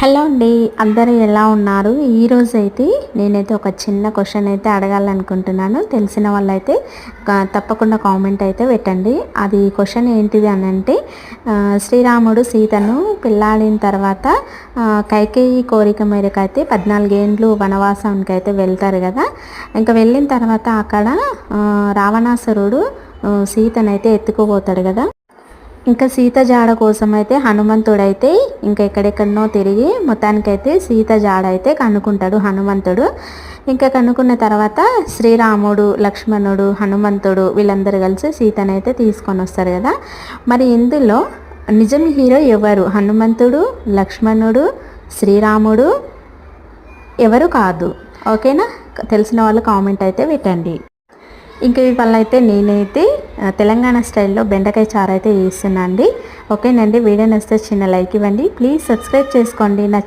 Hello అండి అందరూ ఎలా ఉన్నారు? ఈరోజు అయితే నేనైతే ఒక చిన్న క్వశ్చన్ అయితే అడగాలనుకుంటున్నాను. తెలిసిన వాళ్ళైతే తప్పకుండా కామెంట్ అయితే పెట్టండి. అది క్వశ్చన్ ఏంటిది అని అంటే శ్రీరాముడు సీతను పెళ్ళాడిన తర్వాత కైకేయి కోరిక మేరకు అయితే పద్నాలుగేండ్లు వనవాసానికి అయితే వెళ్తారు కదా. ఇంకా వెళ్ళిన తర్వాత అక్కడ రావణాసురుడు సీతనైతే ఎత్తుకుపోతాడు కదా. ఇంకా సీత జాడ కోసం అయితే హనుమంతుడు అయితే ఇంకా ఎక్కడెక్కడనో తిరిగి మొత్తానికైతే సీత జాడ అయితే కనుక్కుంటాడు హనుమంతుడు. ఇంకా కనుక్కున్న తర్వాత శ్రీరాముడు లక్ష్మణుడు హనుమంతుడు వీళ్ళందరూ కలిసి సీతనైతే తీసుకొని వస్తారు కదా. మరి ఇందులో నిజం హీరో ఎవరు? హనుమంతుడు లక్ష్మణుడు శ్రీరాముడు? ఎవరు కాదు. ఓకేనా? తెలిసిన వాళ్ళు కామెంట్ అయితే పెట్టండి. ఇంకా ఇవాళ అయితే నేనైతే తెలంగాణ స్టైల్లో బెండకాయ చారు అయితే చేస్తున్నా అండి ఓకేనండి వీడియో నచ్చితే చిన్న లైక్ ఇవ్వండి. ప్లీజ్ సబ్స్క్రైబ్ చేసుకోండి. నా